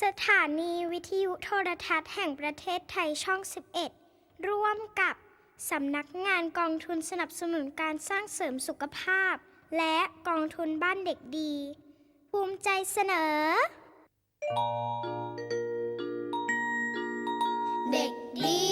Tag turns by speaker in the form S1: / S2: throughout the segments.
S1: สถานีวิทยุโทรทัศน์แห่งประเทศไทยช่อง 11 ร่วมกับสำนักงานกองทุนสนับสนุนการสร้างเสริมสุขภาพ และกองทุนบ้านเด็กดี ภูมิใจเสนอ เด็กดี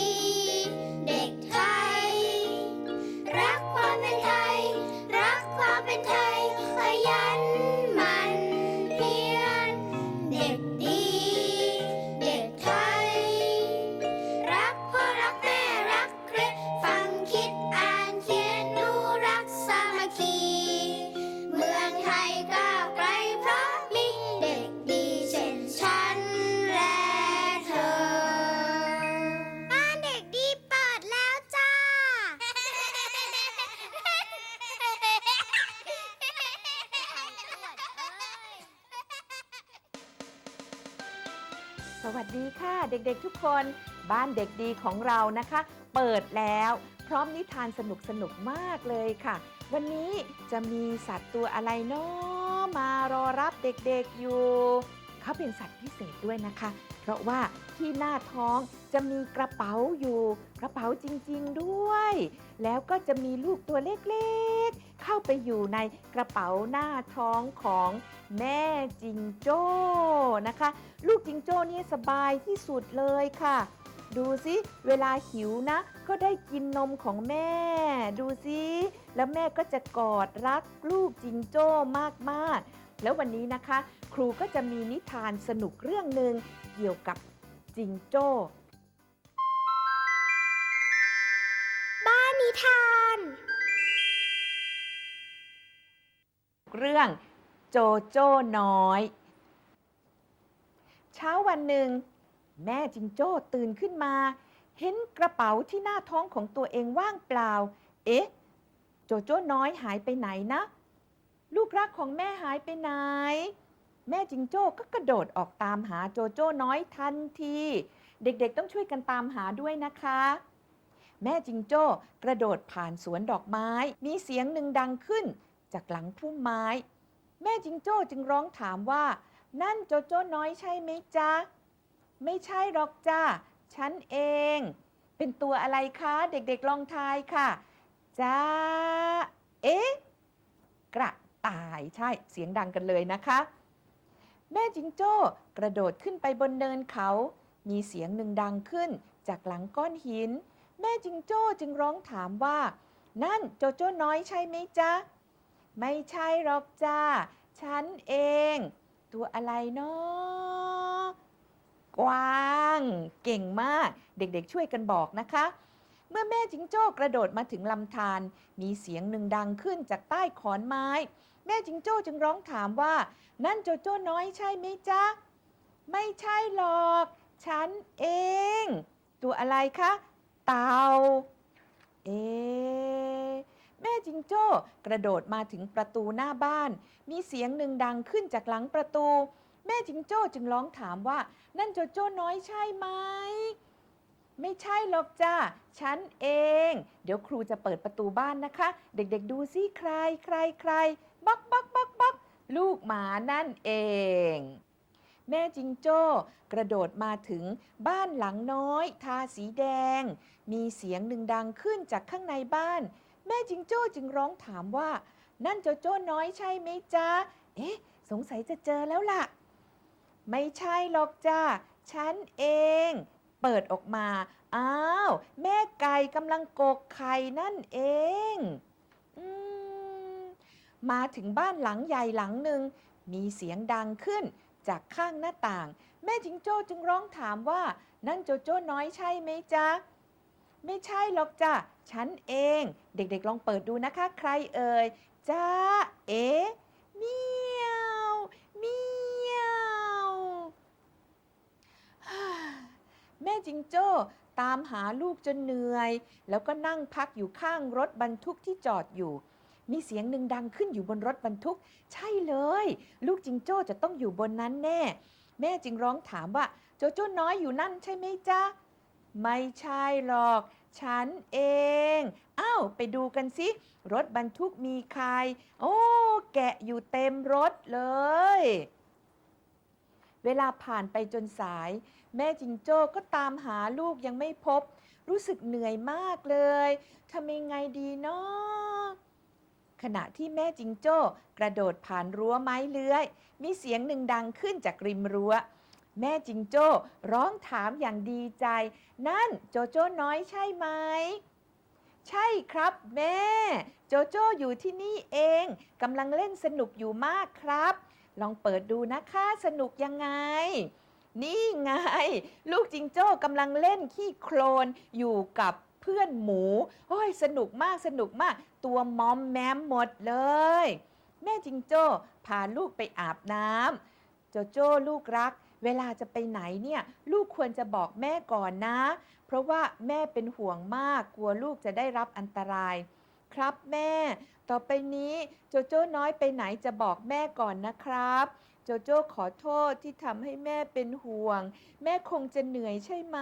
S1: ด็ก
S2: ๆ ทุกคนบ้านเด็กดีของเรานะคะ เปิดแล้ว พร้อมนิทานสนุกสนุกมากเลยค่ะ วันนี้จะมีสัตว์ตัวอะไรเนาะมารอรับเด็กๆอยู่ เขาเป็นสัตว์พิเศษด้วยนะคะ เพราะว่าที่หน้าท้องจะมีกระเป๋าอยู่ กระเป๋าจริงๆด้วย แล้วก็จะมีลูกตัวเล็กๆ เข้าไปอยู่ในกระเป๋าหน้าท้องของแม่จิงโจ้นะคะ ลูกจิงโจ้นี่สบายที่สุดเลยค่ะ ดูสิเวลาหิวนะ ก็ได้กินนมของแม่ ดูสิแล้วแม่ก็จะกอดรักลูกจิงโจ้มากๆ แล้ววันนี้นะคะ ครูก็จะมีนิทานสนุกเรื่องหนึ่งเกี่ยวกับจิงโจ้
S1: บ้านนิทาน
S2: เรื่องโจโจ้น้อย เช้าวันหนึ่ง แม่จิงโจ้ตื่นขึ้นมา เห็นกระเป๋าที่หน้าท้องของตัวเองว่างเปล่า เอ๊ะ โจโจ้น้อยหายไปไหนนะ ลูกรักของแม่หายไปไหน แม่จิงโจ้ก็กระโดดออกตามหาโจโจ้น้อยทันที เด็กๆต้องช่วยกันตามหาด้วยนะคะ แม่จิงโจ้กระโดดผ่านสวนดอกไม้ มีเสียงหนึ่งดังขึ้น จากหลังพุ่มไม้ แม่จิงโจ้จึงร้องถามว่า นั่นโจโจ้น้อยใช่ไหมจ๊ะ ไม่ใช่หรอกจ้าฉันเอง เป็นตัวอะไรคะ เด็กๆลองทายค่ะจ้าเอ๊ะกระ ตายใช่เสียงดังกันเลยนะคะ แม่จิงโจ้กระโดดขึ้นไปบนเนินเขา มีเสียงหนึ่งดังขึ้นจากหลังก้อนหิน แม่จิงโจ้จึงร้องถามว่า นั่นโจโจ้น้อยใช่ไหมจ๊ะ ไม่ใช่หรอกจ้าฉันเอง ตัวอะไรเนาะกวาง เก่งมาก เด็กๆช่วยกันบอกนะคะ เมื่อแม่จิงโจ้กระโดดมาถึงลำธารมีเสียงหนึ่งดังขึ้นจากใต้ขอนไม้ แม่จิงโจ้จึงร้องถามว่า นั่นโจโจ้น้อยใช่ไหมจ๊ะ ไม่ใช่หรอก ฉันเอง ตัวอะไรคะ เต่า เอ แม่จิงโจ้กระโดดมาถึงประตูหน้าบ้าน มีเสียงหนึ่งดังขึ้นจากหลังประตู แม่จิงโจ้จึงร้องถามว่า นั่นโจโจ้น้อยใช่ไหมไม่ใช่หรอกจ้าฉันเอง เดี๋ยวครูจะเปิดประตูบ้านนะคะ เด็กๆดูซิใครใครใคร บักบักบักบักลูกหมานั่นเอง แม่จิงโจ้กระโดดมาถึงบ้านหลังน้อย ทาสีแดง มีเสียงหนึ่งดังขึ้นจากข้างในบ้าน แม่จิงโจ้จึงร้องถามว่า นั่นโจโจ้น้อยใช่ไหมจ๊ะ เอ๊ะ สงสัยจะเจอแล้วล่ะ ไม่ใช่หรอกจ้าฉันเอง เปิดออกมา อ้าว แม่ไก่กำลังกกไข่นั่นเองอม มาถึงบ้านหลังใหญ่หลังหนึ่ง มีเสียงดังขึ้นจากข้างหน้าต่าง แม่จิงโจ้จึงร้องถามว่า นั่นโจโจ้น้อยใช่ไหมจ๊ะ ไม่ใช่หรอกจ้ะ ฉันเอง เด็กๆลองเปิดดูนะคะ ใครเอ่ยจ้าเอ๋เมียวเมียวแม่จิงโจ้ตามหาลูกจนเหนื่อย แล้วก็นั่งพักอยู่ข้างรถบรรทุกที่จอดอยู่ มีเสียงหนึ่งดังขึ้นอยู่บนรถบรรทุก ใช่เลย ลูกจิงโจ้จะต้องอยู่บนนั้นแน่ แม่จึงร้องถามว่า โจโจ้น้อยอยู่นั่นใช่ไหมจ๊ะ ไม่ใช่หรอก ฉันเองอ้าวไปดูกันสิ รถบรรทุกมีใคร โอ้ แกะอยู่เต็มรถเลย เวลาผ่านไปจนสาย แม่จิงโจ้ก็ตามหาลูกยังไม่พบ รู้สึกเหนื่อยมากเลยทำยังไงดีเนาะ ขณะที่แม่จิงโจ้ กระโดดผ่านรั้วไม้เลื้อย มีเสียงหนึ่งดังขึ้นจากริมรั้ว แม่จิงโจ้ร้องถามอย่างดีใจ นั่นโจโจ้น้อยใช่ไหม ใช่ครับแม่ โจโจ้อยู่ที่นี่เองกำลังเล่นสนุกอยู่มากครับ ลองเปิดดูนะคะสนุกยังไง นี่ไง ลูกจิงโจ้กำลังเล่นขี้โคลนอยู่กับ เพื่อนหมูโอ้ยสนุกมากสนุกมาก ตัวมอมแมมหมดเลย แม่จิงโจ้พาลูกไปอาบน้ำโจโจ้ลูกรัก เวลาจะไปไหนเนี่ยลูกควรจะบอกแม่ก่อนนะ เพราะว่าแม่เป็นห่วงมากกลัวลูกจะได้รับอันตราย ครับแม่ ต่อไปนี้โจโจ้น้อยไปไหนจะบอกแม่ก่อนนะครับโจโจ้ขอโทษที่ทำให้แม่เป็นห่วง แม่คงจะเหนื่อยใช่ไหม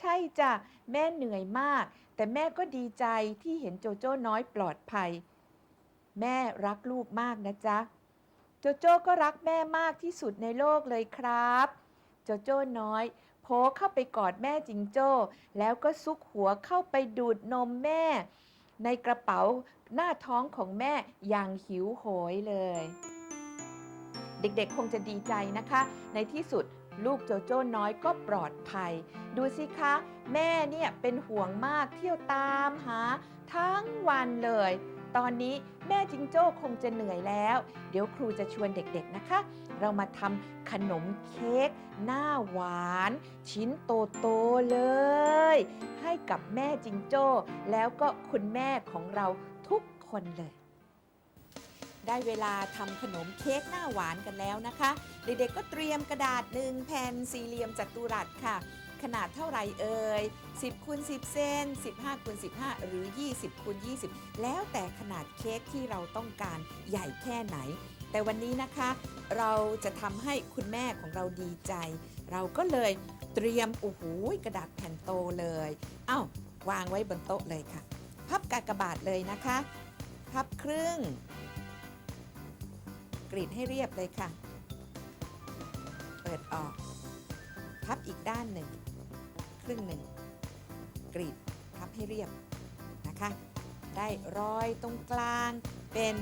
S2: ใช่จ้ะแม่เหนื่อยมาก แต่แม่ก็ดีใจที่เห็นโจโจ้น้อยปลอดภัย แม่รักลูกมากนะจ๊ะ โจโจ้ก็รักแม่มากที่สุดในโลกเลยครับ โจโจ้น้อยโผล่เข้าไปกอดแม่จิงโจ้ แล้วก็ซุกหัวเข้าไปดูดนมแม่ ในกระเป๋าหน้าท้องของแม่อย่างหิวโหยเลย เด็กๆคงจะดีใจนะคะ ในที่สุด ลูกโจโจ้น้อยก็ปลอดภัย ดูสิคะ แม่เนี่ยเป็นห่วงมากเที่ยวตามหา ทั้งวันเลย ตอนนี้แม่จิงโจ้คงจะเหนื่อยแล้ว เดี๋ยวครูจะชวนเด็กๆนะคะ เรามาทำขนมเค้กหน้าหวาน ชิ้นโตๆเลย ให้กับแม่จิงโจ้ แล้วก็คุณแม่ของเราทุกคนเลย ได้เวลาทำขนมเค้กหน้าหวานกันแล้วนะคะ เด็กๆก็เตรียมกระดาษหนึ่งแผ่นสี่เหลี่ยมจัตุรัสค่ะ ขนาดเท่าไรเอ่ย10คูณ10 เซน15คูณ15 หรือ 20คูณ20 แล้วแต่ขนาดเค้กที่เราต้องการใหญ่แค่ไหน แต่วันนี้นะคะ เราจะทำให้คุณแม่ของเราดีใจ เราก็เลยเตรียมโอ้โหกระดาษแผ่นโตเลยเอ้าวางไว้บนโต๊ะเลยค่ะ พับกากบาทเลยนะคะ พับครึ่ง กรีดให้เรียบเลยค่ะ เปิดออก พับอีกด้านหนึ่ง ครึ่งหนึ่ง กรีดพับให้เรียบนะคะ ได้รอยตรงกลางเป็น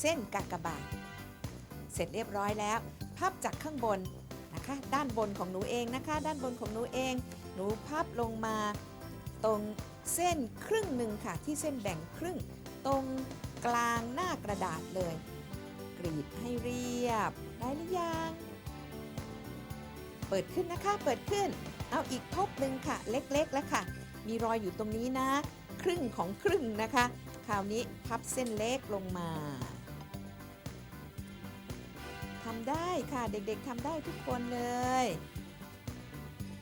S2: เส้นกากบาท เสร็จเรียบร้อยแล้ว พับจากข้างบนนะคะ ด้านบนของหนูเองนะคะ ด้านบนของหนูเอง หนูพับลงมาตรงเส้นครึ่งหนึ่งค่ะ ที่เส้นแบ่งครึ่งตรงกลางหน้ากระดาษเลย รีดให้เรียบ ได้หรือยัง เปิดขึ้นนะคะ เปิดขึ้น เอาอีกทบหนึ่งค่ะ เล็กๆแล้วค่ะ มีรอยอยู่ตรงนี้นะ ครึ่งของครึ่งนะคะ คราวนี้พับเส้นเล็กลงมาทำได้ค่ะเด็กๆทำได้ทุกคนเลย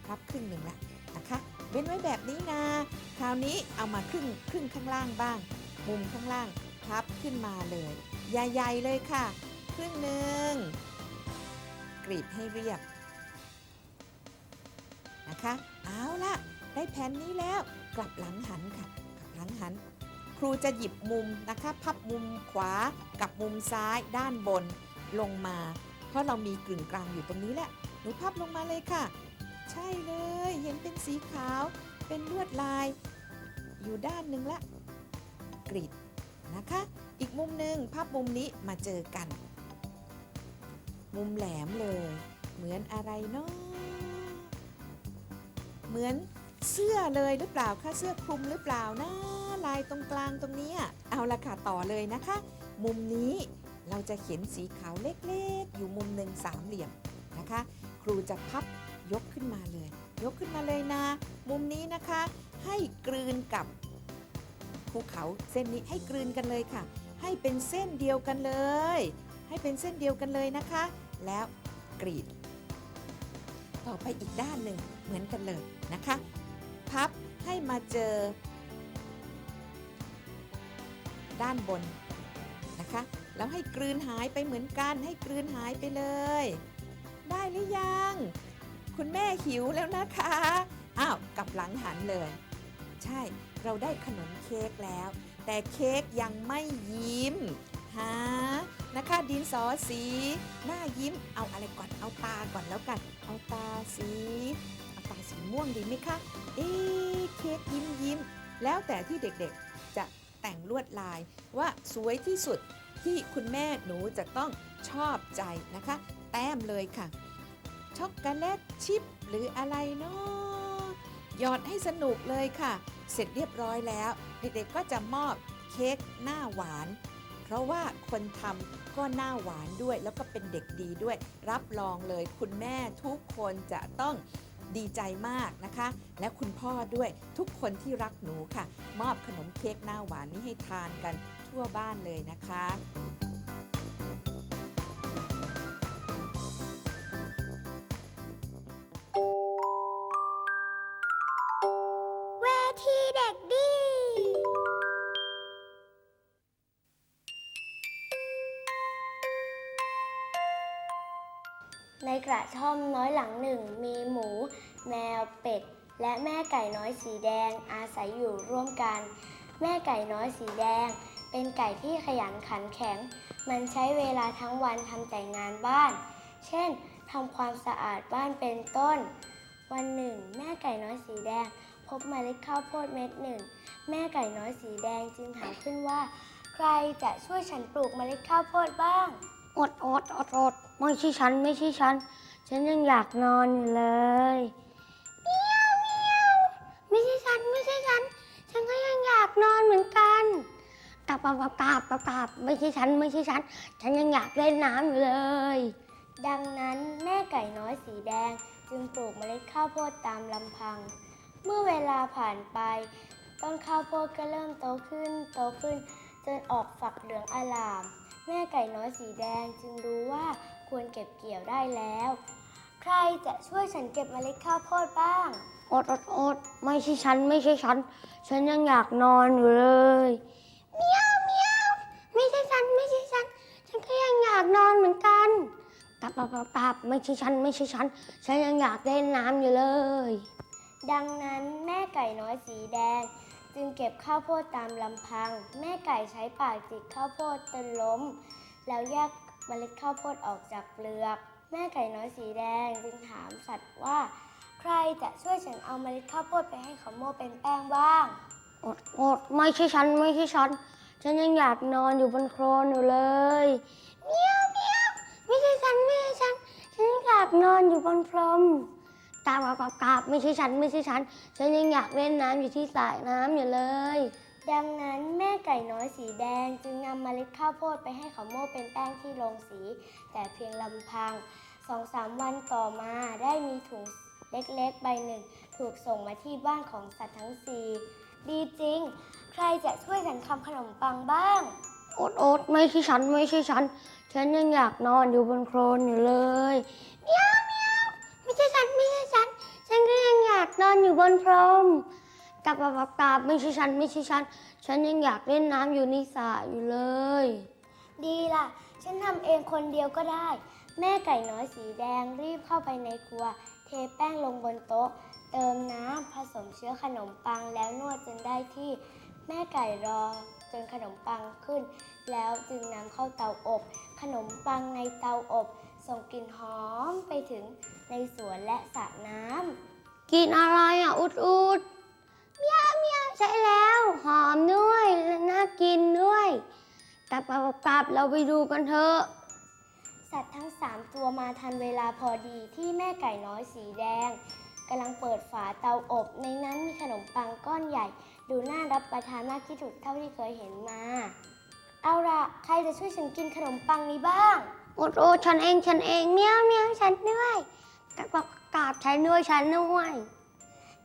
S2: พับครึ่งหนึ่งละนะคะ เว้นไว้แบบนี้นะ คราวนี้เอามาครึ่งครึ่งข้างล่างบ้าง มุมข้างล่างพับขึ้นมาเลย ใหญ่ๆเลยค่ะ ครึ่งหนึ่งกรีดให้เรียบนะคะ เอาละได้แผ่นนี้แล้วกลับหลังหันค่ะ กลับหลังหัน ครูจะหยิบมุมนะคะ พับมุมขวากับมุมซ้ายด้านบนลงมา เพราะเรามีกึ่งกลางอยู่ตรงนี้แหละหนูพับลงมาเลยค่ะ ใช่เลยเห็นเป็นสีขาวเป็นลวดลาย อยู่ด้านหนึ่งละกรีดนะคะ อีกมุมหนึ่งพับมุมนี้มาเจอกัน มุมแหลมเลย เหมือนอะไรเนาะเหมือนเสื้อเลยหรือเปล่าคะเสื้อคลุมหรือเปล่านะลายตรงกลางตรงนี้เอาละค่ะต่อเลยนะคะ มุมนี้เราจะเขียนสีขาวเล็กๆ อยู่มุมหนึ่งสามเหลี่ยมนะคะ ครูจะพับยกขึ้นมาเลย ยกขึ้นมาเลยนะ มุมนี้นะคะ ให้กลืนกับภูเขาเส้นนี้ให้กลืนกันเลยค่ะ ให้เป็นเส้นเดียวกันเลย ให้เป็นเส้นเดียวกันเลยนะคะ แล้วกรีด ต่อไปอีกด้านหนึ่งเหมือนกันเลยนะคะ พับให้มาเจอ ด้านบนนะคะ แล้วให้กลืนหายไปเหมือนกันให้กลืนหายไปเลย ได้หรือยัง คุณแม่หิวแล้วนะคะอ้าวกลับหลังหันเลย ใช่เราได้ขนมเค้กแล้ว แต่เค้กยังไม่ยิ้มหานะคะ ดินสอสี หน้ายิ้ม เอาอะไรก่อน เอาตาก่อนแล้วกัน เอาตาสีเอาตาสีม่วงดีไหมคะ เอ๊เค้กยิ้มยิ้ม แล้วแต่ที่เด็กๆจะแต่งลวดลาย ว่าสวยที่สุดที่คุณแม่หนูจะต้องชอบใจนะคะ แต้มเลยค่ะ ช็อกโกแลตชิปหรืออะไรเนาะหยอดให้สนุกเลยค่ะ เสร็จเรียบร้อยแล้ว เด็กๆก็จะมอบเค้กหน้าหวาน เพราะว่าคนทำก็หน้าหวานด้วย แล้วก็เป็นเด็กดีด้วย รับรองเลยคุณแม่ทุกคนจะต้องดีใจมากนะคะ และคุณพ่อด้วยทุกคนที่รักหนูค่ะ มอบขนมเค้กหน้าหวานนี้ให้ทานกันทั่วบ้านเลยนะคะ
S1: ด็กดี
S3: ในกระท่อมน้อยหลังหนึ่งมีหมู แมวเป็ด และแม่ไก่น้อยสีแดงอาศัยอยู่ร่วมกัน แม่ไก่น้อยสีแดง เป็นไก่ที่ขยันขันแข็ง มันใช้เวลาทั้งวันทำแต่งานบ้าน เช่นทำความสะอาดบ้านเป็นต้น วันหนึ่ง แม่ไก่น้อยสีแดง พบเมล็ดข้าวโพดเม็ดหนึ่ง แม่ไก่น้อยสีแดงจึงถามขึ้นว่า ใครจะช่วยฉันปลูกเมล็ดข้าวโพดบ้าง อดอดอดอดไม่ใช่ฉันไม่ใช่ฉัน ฉันยังอยากนอนอยู่เลยเมียวเมียวไม่ใช่ฉันไม่ใช่ฉัน ฉันก็ยังอยากนอนเหมือนกันกลับกลับกลับกลับกลับกลับไม่ใช่ฉันไม่ใช่ฉัน ฉันยังอยากเล่นน้ำอยู่เลย ดังนั้นแม่ไก่น้อยสีแดงจึงปลูกเมล็ดข้าวโพดตามลำพัง เมื่อเวลาผ่านไป ต้นข้าวโพดก็เริ่มโตขึ้น โตขึ้น จนออกฝักเหลืองอลาม แม่ไก่น้อยสีแดงจึงรู้ว่าควรเก็บเกี่ยวได้แล้ว ใครจะช่วยฉันเก็บเมล็ดข้าวโพดบ้าง อดอดอดไม่ใช่ฉันไม่ใช่ฉัน ฉันยังอยากนอนอยู่เลยเมียวเมียวไม่ใช่ฉันไม่ใช่ฉัน ฉันก็ยังอยากนอนเหมือนกันกลับกลับกลับกลับไม่ใช่ฉันไม่ใช่ฉัน ฉันยังอยากเล่นน้ำอยู่เลย ดังนั้นแม่ไก่น้อยสีแดง จึงเก็บข้าวโพดตามลำพัง แม่ไก่ใช้ปากจิกข้าวโพดจนล้ม แล้วแยกเมล็ดข้าวโพดออกจากเปลือก แม่ไก่น้อยสีแดงจึงถามสัตว์ว่า ใครจะช่วยฉันเอาเมล็ดข้าวโพดไปให้เขาโม่เป็นแป้งบ้างอดอดไม่ใช่ฉันไม่ใช่ฉัน ฉันยังอยากนอนอยู่บนโคลนอยู่เลยเมียวเมียวไม่ใช่ฉันไม่ใช่ฉัน ฉันอยากนอนอยู่บนพรม กราบกราบกราบกราบไม่ใช่ฉันไม่ใช่ฉัน ฉันยังอยากเล่นน้ำอยู่ที่สระน้ำอยู่เลย ดังนั้นแม่ไก่น้อยสีแดงจึงนำเมล็ดข้าวโพดไปให้เขาโม่เป็นแป้งที่โรงสี แต่เพียงลำพังสองสามวันต่อมาได้มีถุงเล็กๆ ใบหนึ่ง ถูกส่งมาที่บ้านของสัตว์ทั้งสี่ดีจริง ใครจะช่วยฉันทำขนมปังบ้างอดอดไม่ใช่ฉันไม่ใช่ฉัน ฉันยังอยากนอนอยู่บนโคลนอยู่เลยเมียวเมียวไม่ใช่ฉันไม่ใช่ นอนอยู่บนพรมกลับกลับกลับกลับไม่ใช่ฉันไม่ใช่ฉัน ฉันยังอยากเล่นน้ำอยู่ในสระอยู่เลย ดีล่ะ ฉันทำเองคนเดียวก็ได้ แม่ไก่น้อยสีแดงรีบเข้าไปในครัว เทแป้งลงบนโต๊ะ เติมน้ำผสมเชื้อขนมปังแล้วนวดจนได้ที่ แม่ไก่รอจนขนมปังขึ้น แล้วจึงนำเข้าเตาอบ ขนมปังในเตาอบ ส่งกลิ่นหอมไปถึงในสวนและสระน้ำ กินอะไรอะอุดอุดเมียวเมียวใช่แล้ว หอมด้วยและน่ากินด้วยกลับกลับกลับเราไปดูกันเถอะสัตว์ทั้งสามตัวมาทันเวลาพอดีที่แม่ไก่น้อยสีแดงกำลังเปิดฝาเตาอบ ในนั้นมีขนมปังก้อนใหญ่ ดูน่ารับประทานมากที่สุดเท่าที่เคยเห็นมา เอาละใครจะช่วยฉันกินขนมปังนี้บ้างโอดโอดฉันเองฉันเองเมียวเมียวฉันด้วยกราบ กราบฉันด้วยฉันด้วย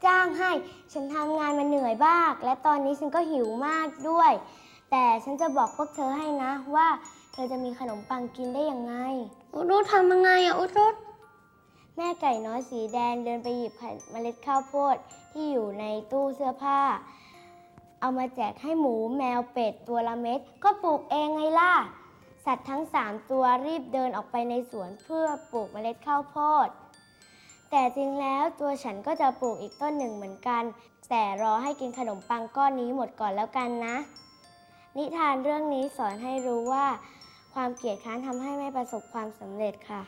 S3: จ้างให้ฉันทำงานมาเหนื่อยบ้างและตอนนี้ฉันก็หิวมากด้วย แต่ฉันจะบอกพวกเธอให้นะว่าเธอจะมีขนมปังกินได้ยังไง อุดรุทำยังไงอะอุดรุแม่ไก่น้อยสีแดงเดินไปหยิบเมล็ดข้าวโพดที่อยู่ในตู้เสื้อผ้า เอามาแจกให้หมูแมวเป็ดตัวละเม็ด ก็ปลูกเองไงล่ะ สัตว์ทั้งสามตัวรีบเดินออกไปในสวนเพื่อปลูกเมล็ดข้าวโพด แต่จริงแล้วตัวฉันก็จะปลูกอีกต้นหนึ่งเหมือนกัน แต่รอให้กินขนมปังก้อนนี้หมดก่อนแล้วกันนะ นิทานเรื่องนี้สอนให้รู้ว่า ความเกลียดค้านทำให้ไม่ประสบความสำเร็จค่ะ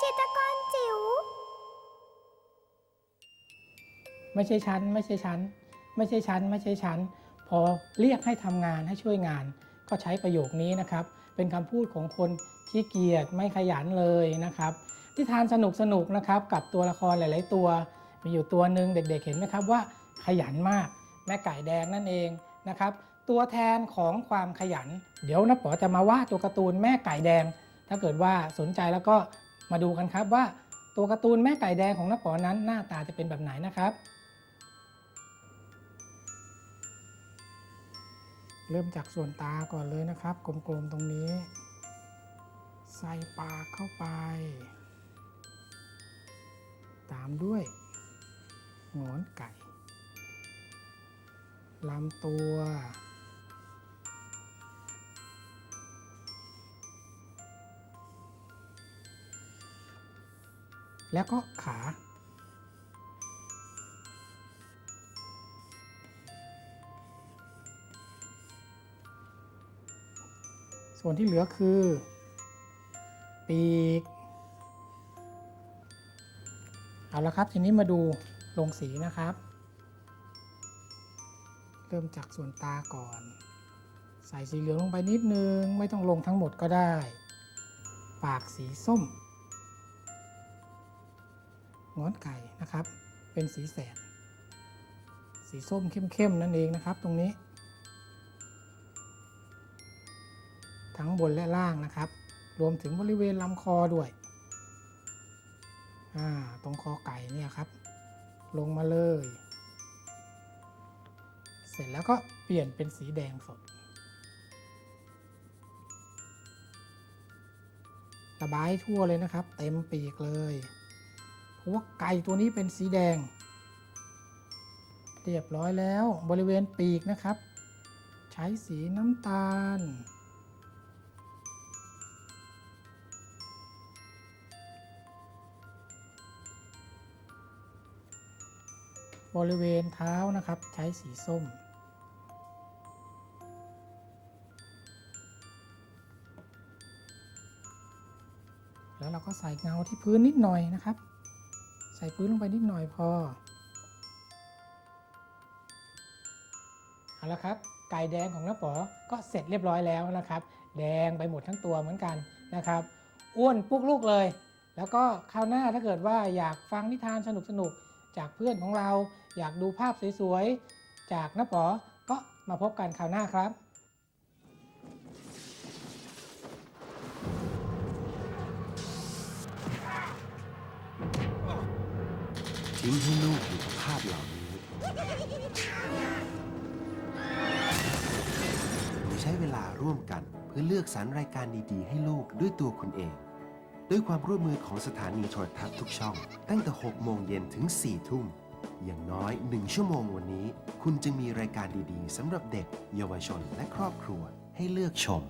S1: จิตรกรจิ๋ว
S4: ไม่ใช่ฉัน ไม่ใช่ฉัน ไม่ใช่ฉัน ไม่ใช่ฉัน พอเรียกให้ทำงานให้ช่วยงาน ก็ใช้ประโยคนี้นะครับ เป็นคำพูดของคน ขี้เกียจไม่ขยันเลยนะครับที่ทานสนุกสนุกๆนะครับกับตัวละครหลาย ๆ ตัว มีอยู่ตัวหนึ่งเด็ก ๆ เห็นไหมครับว่าขยันมากแม่ไก่แดงนั่นเองนะครับตัวแทนของความขยัน เดี๋ยวนะป๋อจะมาวาดตัวการ์ตูนแม่ไก่แดง ถ้าเกิดว่าสนใจแล้วก็มาดูกันครับว่าตัวการ์ตูนแม่ไก่แดงของน้าป๋อนั้นหน้าตาจะเป็นแบบไหนนะครับ เริ่มจากส่วนตาก่อนเลยนะครับ กลมๆตรงนี้ ใส่ปากเข้าไป ตามด้วยหงอนไก่ลำตัว แล้วก็ขา ส่วนที่เหลือคือ ปีก เอาละครับ ทีนี้มาดูลงสีนะครับ เริ่มจากส่วนตาก่อน ใส่สีเหลืองลงไปนิดนึง ไม่ต้องลงทั้งหมดก็ได้ ปากสีส้มงอนไก่นะครับ เป็นสีแสด สีส้มเข้มๆนั่นเองนะครับ ตรงนี้ ทั้งบนและล่างนะครับ รวมถึงบริเวณลำคอด้วย ตรงคอไก่เนี่ยครับ ลงมาเลย เสร็จแล้วก็เปลี่ยนเป็นสีแดงสด ระบายทั่วเลยนะครับ เต็มปีกเลย เพราะว่าไก่ตัวนี้เป็นสีแดง เรียบร้อยแล้วบริเวณปีกนะครับ ใช้สีน้ำตาล บริเวณเท้านะครับใช้สีส้ม แล้วเราก็ใส่เงาที่พื้นนิดหน่อยนะครับ ใส่พื้นลงไปนิดหน่อยพอ เอาละครับ ไก่แดงของน้าป๋อก็เสร็จเรียบร้อยแล้วนะครับ แดงไปหมดทั้งตัวเหมือนกันนะครับ อ้วนปุ๊กลูกเลย แล้วก็คราวหน้าถ้าเกิดว่าอยากฟังนิทานสนุกๆ จากเพื่อนของเรา อยากดูภาพสวยๆ จากน้าป๋อก็มาพบกันคราวหน้าครับ
S5: ทิ้งให้ลูกอยู่กับภาพเหล่านี้ใช้เวลาร่วมกันเพื่อเลือกสรรรายการดีๆ ให้ลูกด้วยตัวคุณเอง ด้วยความร่วมมือของสถานีโทรทัศน์ทุกช่อง ตั้งแต่ 6 โมงเย็นถึง 4 ทุ่ม อย่างน้อย 1 ชั่วโมงวันนี้ คุณจะมีรายการดีๆสำหรับเด็ก เยาวชนและครอบครัวให้เลือกชม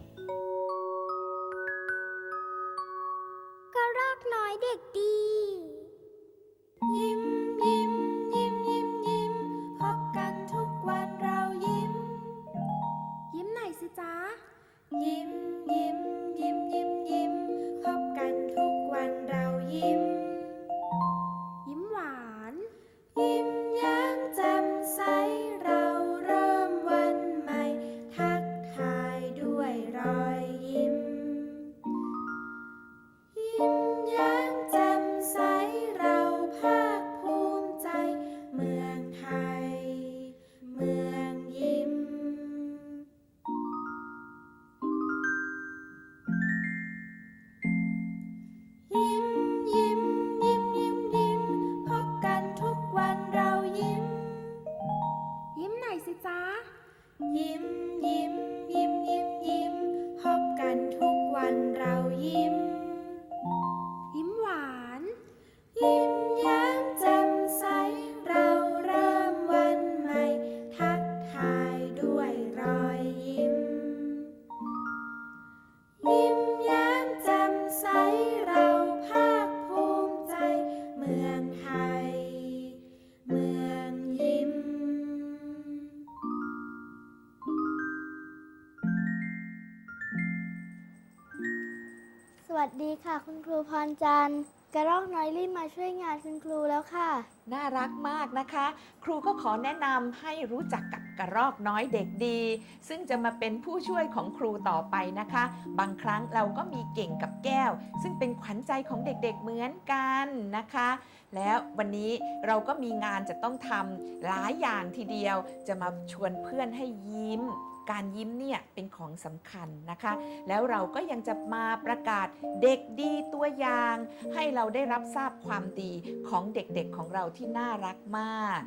S1: พรจันทร์กระ
S6: รอกน้อยรีบมาช่วยงานคุณครูแล้วค่ะ
S2: น่ารักมากนะคะ ครูก็ขอแนะนำให้รู้จักกับ กระรอกน้อยเด็กดี ซึ่งจะมาเป็นผู้ช่วยของครูต่อไปนะคะ บางครั้งเราก็มีเก่งกับแก้ว ซึ่งเป็นขวัญใจของเด็กๆเหมือนกันนะคะ แล้ววันนี้เราก็มีงานจะต้องทำหลายอย่างทีเดียวจะมาชวนเพื่อนให้ยิ้มการยิ้มเนี่ยเป็นของสำคัญนะคะ แล้วเราก็ยังจะมาประกาศเด็กดีตัวอย่าง ให้เราได้รับทราบความดีของเด็กๆของเราที่น่ารักมาก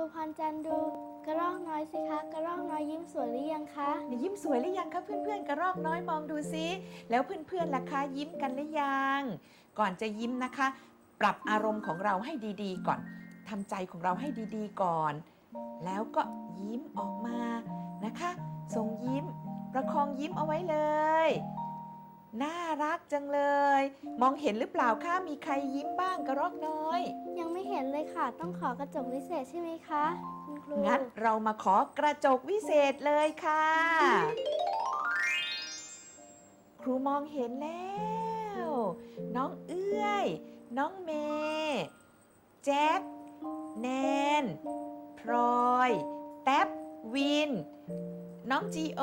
S6: รูพรจันทร์ดูกระรอกน้อยสิคะกระรอกน้อยยิ้มสวยหรือยังคะ
S2: นี่ยิ้มสวยหรือยังคะเพื่อนๆกระรอกน้อยมองดูซิแล้วเพื่อนๆล่ะคะยิ้มกันหรือยัง ก่อนจะยิ้มนะคะ ปรับอารมณ์ของเราให้ดีๆ ก่อนทำใจของเราให้ดีๆก่อน แล้วก็ยิ้มออกมานะคะส่งยิ้มประคองยิ้มเอาไว้เลย น่ารักจังเลย มองเห็นหรือเปล่าคะมีใครยิ้มบ้างกระรอกน้อย
S6: ยังไม่เห็นเลยค่ะ ต้องขอกระจกวิเศษใช่ไหมคะคุณครู
S2: งั้นเรามาขอกระจกวิเศษเลยค่ะ ครูมองเห็นแล้ว น้องเอื้อย น้องเมย์แจ็คแนน พลอย แท็บวิน น้องจีโอ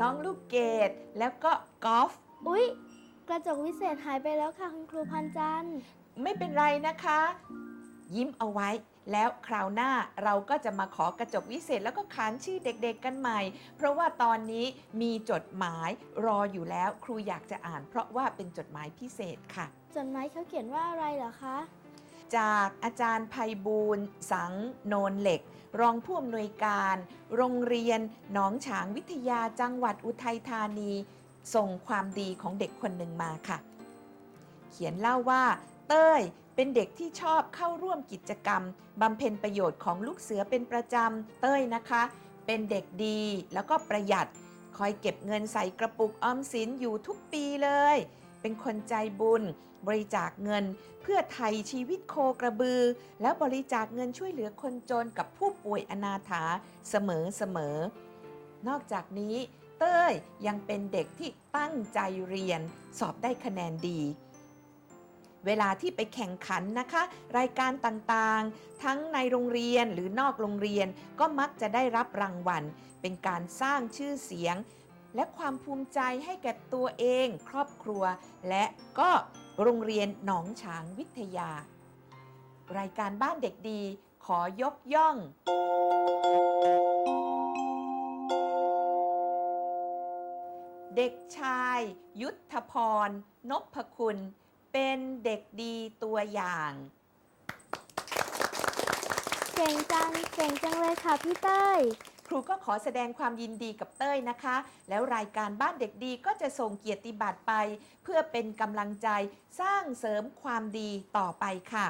S2: น้องลูกเกด แล้วก็กอล์ฟ
S6: อุ๊ย กระจกวิเศษหายไปแล้วค่ะ คุณครูพรจันทร์
S2: ไม่เป็นไรนะคะ ยิ้มเอาไว้ แล้วคราวหน้าเราก็จะมาขอกระจกวิเศษแล้วก็ขานชื่อเด็กๆกันใหม่ เพราะว่าตอนนี้มีจดหมายรออยู่แล้วครูอยากจะอ่าน เพราะว่าเป็นจดหมายพิเศษค่ะ
S6: จดหมายเขาเขียนว่าอะไรเหรอคะ
S2: จากอาจารย์ภัยบูลย์สังโนนเหล็ก รองผู้อำนวยการ โรงเรียนหนองฉางวิทยาจังหวัดอุทัยธานี ส่งความดีของเด็กคนหนึ่งมาค่ะ เขียนเล่าว่า เต้ยเป็นเด็กที่ชอบเข้าร่วมกิจกรรมบำเพ็ญประโยชน์ของลูกเสือเป็นประจำเต้ยนะคะ เป็นเด็กดีแล้วก็ประหยัด คอยเก็บเงินใส่กระปุกออมสินอยู่ทุกปีเลย เป็นคนใจบุญ บริจาคเงิน เพื่อไทยชีวิตโคกระบือ แล้วบริจาคเงินช่วยเหลือคนจนกับผู้ป่วยอนาถาเสมอเสมอนอกจากนี้เต้ยยังเป็นเด็กที่ตั้งใจเรียน สอบได้คะแนนดี เวลาที่ไปแข่งขันนะคะ รายการต่างๆ ทั้งในโรงเรียนหรือนอกโรงเรียนก็มักจะได้รับรางวัล เป็นการสร้างชื่อเสียง และความภูมิใจให้แก่ตัวเอง ครอบครัว และก็โรงเรียนหนองฉางวิทยา รายการบ้านเด็กดีขอยกย่อง เด็กชาย ยุทธพร นพคุณ เป็นเด็กดีตัวอย่าง
S6: เก่งจัง เก่งจังเลยค่ะพี่เต้ย
S2: ครูก็ขอแสดงความยินดีกับเต้ยนะคะ แล้วรายการบ้านเด็กดีก็จะส่งเกียรติบัตรไป เพื่อเป็นกำลังใจสร้างเสริมความดีต่อไปค่ะ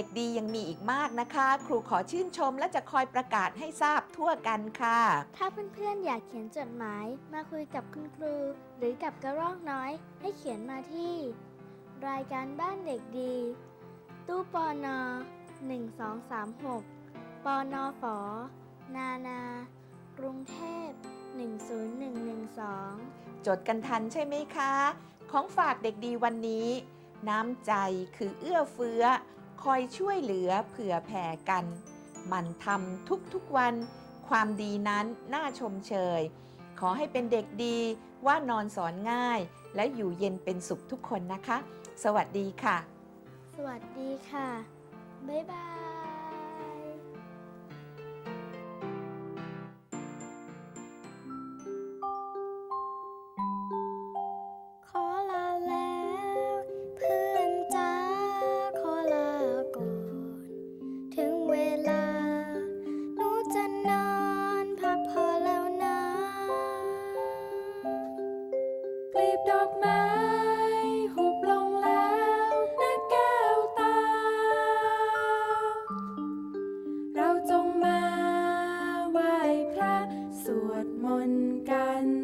S7: ด็กดียังมีอีกมา
S2: กนะคะ ครูขอชื่นชมและจะคอยประกาศให้ทราบทั่วกันค่ะ
S6: ถ้าเพื่อนๆอยากเขียนจดหมาย มาคุยกับคุณครู หรือกับกระรอกน้อย ให้เขียนมาที่ รายการบ้านเด็กดี ตู้ปอนอ1236ปอนอฝอนานา กรุงเทพ 10112
S2: จดกันทันใช่ไหมคะ ของฝากเด็กดีวันนี้ น้ำใจคือเอื้อเฟื้อ คอยช่วยเหลือเผื่อแผ่กัน มันทำทุกๆวัน ความดีนั้นน่าชมเชย ขอให้เป็นเด็กดีว่านอนสอนง่าย และอยู่เย็นเป็นสุขทุกคนนะคะ สวัสดีค่ะ
S6: สวัสดีค่ะ บ๊ายบาย ด
S5: มนกัน